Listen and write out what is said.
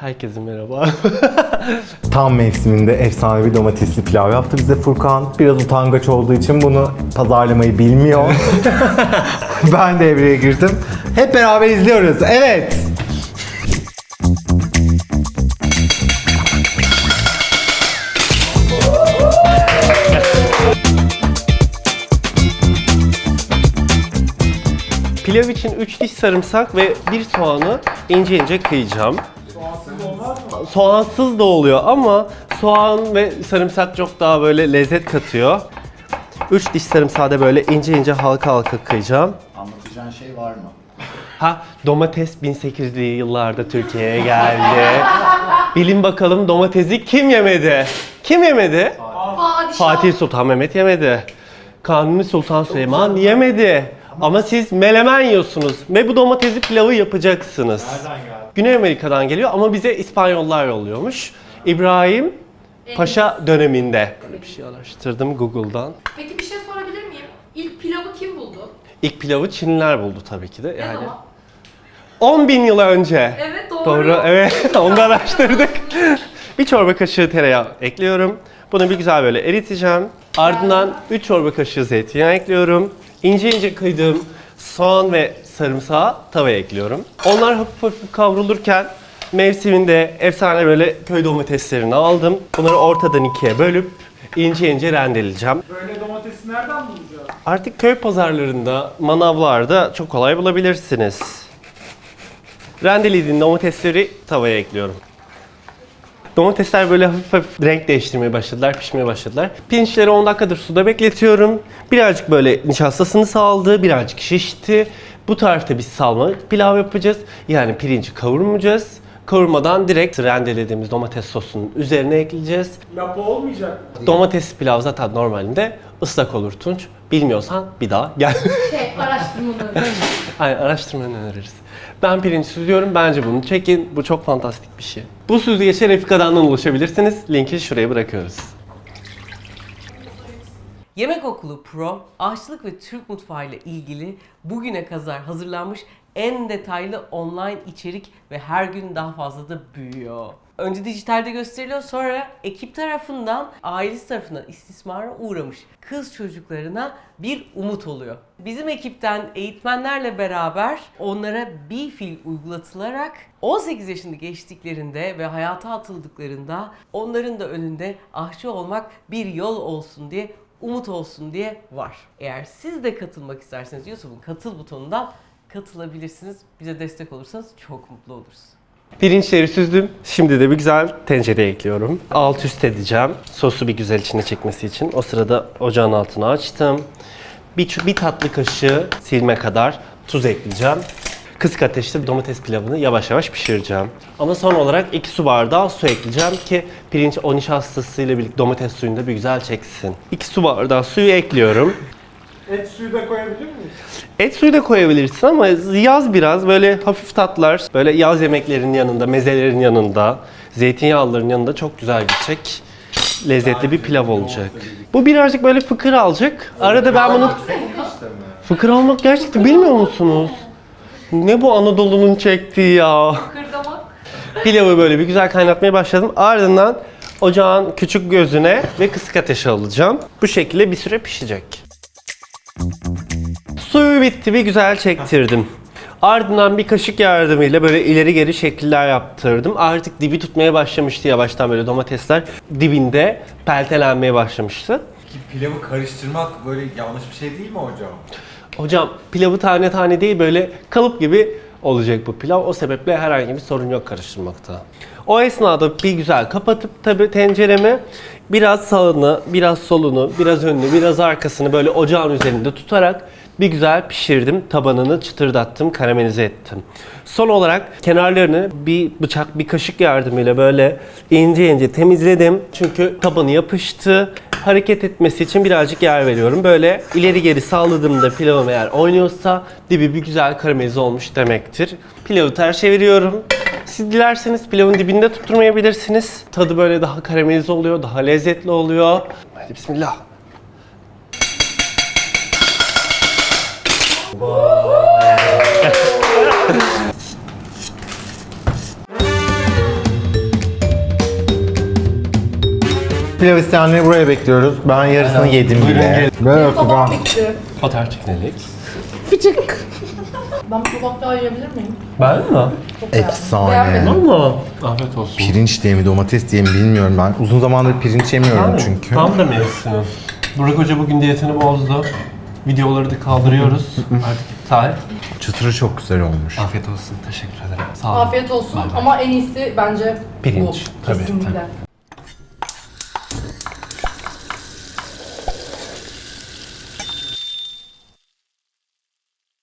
Herkese merhaba. Tam mevsiminde efsanevi domatesli pilav yaptı bize Furkan. Biraz utangaç olduğu için bunu pazarlamayı bilmiyor. ben devreye girdim. Hep beraber izliyoruz. Evet. Pilav için 3 diş sarımsak ve bir soğanı ince ince kıyacağım. Soğansız da oluyor ama soğan ve sarımsak çok daha böyle lezzet katıyor. 3 diş sarımsağı da böyle ince ince halka halka kıyacağım. Anlatacağın şey var mı? Ha domates 1800'lü yıllarda Türkiye'ye geldi. Bilin bakalım domatesi kim yemedi? Kim yemedi? Fatih Sultan Mehmet yemedi. Kanuni Sultan Süleyman yemedi. Ama siz melemen yiyorsunuz ve bu domatesli pilavı yapacaksınız. Nereden geldi? Güney Amerika'dan geliyor ama bize İspanyollar yolluyormuş. İbrahim Paşa döneminde. Böyle bir şey araştırdım Google'dan. Peki bir şey sorabilir miyim? İlk pilavı kim buldu? İlk pilavı Çinliler buldu tabii ki de. Ne Yani zaman? 10 bin yıl önce. Evet doğru. Doğru, evet. Onu da araştırdık. bir çorba kaşığı tereyağı ekliyorum. Bunu bir güzel böyle eriteceğim. Ardından 3 çorba kaşığı zeytinyağı ekliyorum. İnce ince kıydığım soğan ve sarımsağı tavaya ekliyorum. Onlar hafif hafif kavrulurken mevsiminde efsane böyle köy domateslerini aldım. Bunları ortadan ikiye bölüp ince ince rendeleyeceğim. Böyle domatesi nereden bulacağız? Artık köy pazarlarında, manavlarda çok kolay bulabilirsiniz. Rendelediğim domatesleri tavaya ekliyorum. Domatesler böyle hafif hafif renk değiştirmeye başladılar, pişmeye başladılar. Pirinçleri 10 dakikadır suda bekletiyorum. Birazcık böyle nişastasını saldı, birazcık şişti. Bu tarifte biz salma pilav yapacağız. Yani pirinci kavurmayacağız. Kavurmadan direkt rendelediğimiz domates sosunun üzerine ekleyeceğiz. Lapa olmayacak mı? Domates pilav zaten normalinde ıslak olur Tunç. Bilmiyorsan bir daha gel. Şey araştırmaları. Aynen araştırmanı öneririz. Ben pirinç süzüyorum. Bence bunu çekin. Bu çok fantastik bir şey. Bu süzgeçe Refika'dan ulaşabilirsiniz. Linki şuraya bırakıyoruz. Yemek Okulu Pro, aşçılık ve Türk mutfağı ile ilgili bugüne kadar hazırlanmış en detaylı online içerik ve her gün daha fazla da büyüyor. Önce dijitalde gösteriliyor sonra ekip tarafından, ailesi tarafından istismara uğramış kız çocuklarına bir umut oluyor. Bizim ekipten eğitmenlerle beraber onlara bir fil uygulatılarak 18 yaşını geçtiklerinde ve hayata atıldıklarında onların da önünde aşçı olmak bir yol olsun diye umut olsun diye var. Eğer siz de katılmak isterseniz YouTube'un katıl butonundan katılabilirsiniz. Bize destek olursanız çok mutlu oluruz. Pirinçleri süzdüm. Şimdi de bir güzel tencereye ekliyorum. Alt üst edeceğim. Sosu bir güzel içine çekmesi için. O sırada ocağın altını açtım. Bir, bir tatlı kaşığı silme kadar tuz ekleyeceğim. Kısık ateşte domates pilavını yavaş yavaş pişireceğim. Ama son olarak 2 su bardağı su ekleyeceğim ki pirinç o nişastasıyla birlikte domates suyunu da bir güzel çeksin. 2 su bardağı suyu ekliyorum. Et suyu da koyabilir miyiz? Et suyu da koyabilirsin ama yaz biraz böyle hafif tatlar. Böyle yaz yemeklerinin yanında, mezelerin yanında, zeytinyağlıların yanında çok güzel gidecek. Lezzetli bir pilav olacak. Bu birazcık böyle fıkır alacak. Arada ben bunu... Fıkır almak gerçekten bilmiyor musunuz? Ne bu Anadolu'nun çektiği ya? Kırdamak. Pilavı böyle bir güzel kaynatmaya başladım. Ardından ocağın küçük gözüne ve kısık ateşe alacağım. Bu şekilde bir süre pişecek. Suyu bitti bir güzel çektirdim. Ardından bir kaşık yardımıyla böyle ileri geri şekiller yaptırdım. Artık dibi tutmaya başlamıştı yavaştan böyle domatesler dibinde peltelenmeye başlamıştı. Pilavı karıştırmak böyle yanlış bir şey değil mi hocam? Hocam pilavı tane tane değil böyle kalıp gibi olacak bu pilav. O sebeple herhangi bir sorun yok karıştırmakta. O esnada bir güzel kapatıp tabi tenceremi biraz sağını, biraz solunu, biraz önünü, biraz arkasını böyle ocağın üzerinde tutarak bir güzel pişirdim. Tabanını çıtırdattım, karamelize ettim. Son olarak kenarlarını bir bıçak, bir kaşık yardımıyla böyle ince ince temizledim. Çünkü tabanı yapıştı. Hareket etmesi için birazcık yer veriyorum. Böyle ileri geri sağladığımda pilavım eğer oynuyorsa dibi bir güzel karamelize olmuş demektir. Pilavı ters çeviriyorum. Siz dilerseniz pilavın dibinde tutturmayabilirsiniz. Tadı böyle daha karamelize oluyor, daha lezzetli oluyor. Hadi bismillah. Pilav isteyenleri buraya bekliyoruz. Ben yarısını Aynen. yedim bile. Böyle Tabak Furkan. bitti. Fotoğraf çekinelim. Ben bu tabak daha yiyebilir miyim? Ben mi? Çok. Efsane. Beğenmedim. Allah. Afiyet olsun. Pirinç diye mi domates diye mi bilmiyorum ben. Uzun zamandır pirinç yemiyorum çünkü. Tam da mevsimi. Burak Hoca bugün diyetini bozdu. Videoları da kaldırıyoruz. Artık iptal. Çıtırı çok güzel olmuş. Afiyet olsun. Teşekkür ederim. Sağ olun. Afiyet olsun ama en iyisi bence Pirinç. bu. Tabii, Kesinlikle. tabii.